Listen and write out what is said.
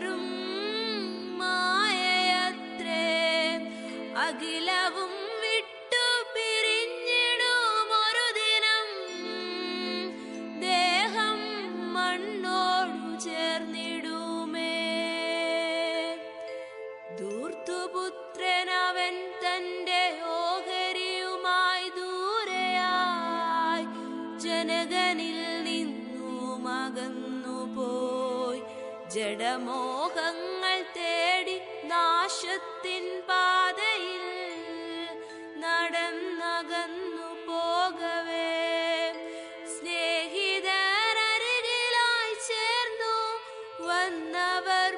വെറും മായയത്രേ. അഖിലവും വിട്ടു പിരിഞ്ഞിടും ഒരു ദിനം. ദേഹം മണ്ണോടു ചേർന്നിടുമേ. ദൂർത്തുപുത്രൻ അവൻ തന്റെ ഓഹരിയുമായി ദൂരെയായി ജനകനിൽ നിന്നു മകന്നു ജഡമോഹങ്ങൾ തേടി നാശത്തിൻ പാതയിൽ നടന്നകന്നു പോകവേ. സ്നേഹിതരരികിലായി ചേർന്നു വന്നവർ